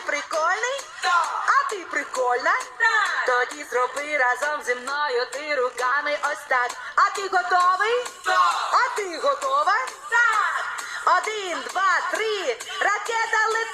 прикольний? Так. А ти прикольна? Так. Тоді зроби разом зі мною ти руками ось так. А ти готовий? Так. А ти готова? Так. Один, два, три, ракета лети!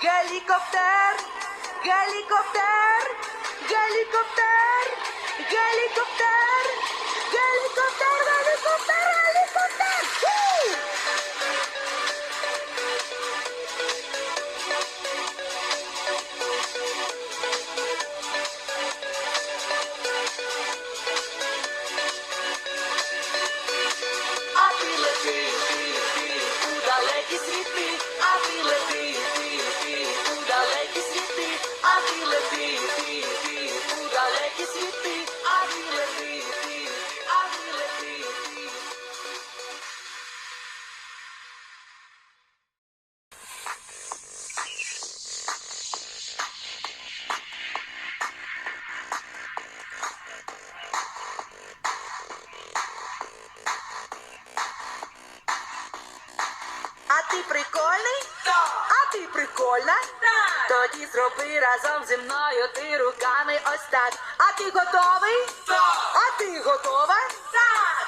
Helicópter, helicópter, helicópter, helicópter. Ти прикольний? Так, А ти прикольна? так, Тоді зроби разом зі мною ти руками ось так. А ти готовий? так, А ти готова? так.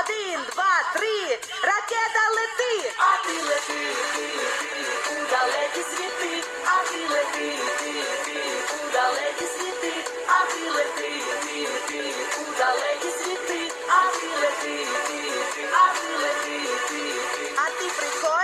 Один, два, три, ракета лети! А ти лети, ти, ти, у далекі світи, а ти лети, ти, ти, у далекі світи, а ти лети, ти, ти, у далекі світи, а ти лети, ти, ти, а ти лети, ти, ти. А ти прикольний?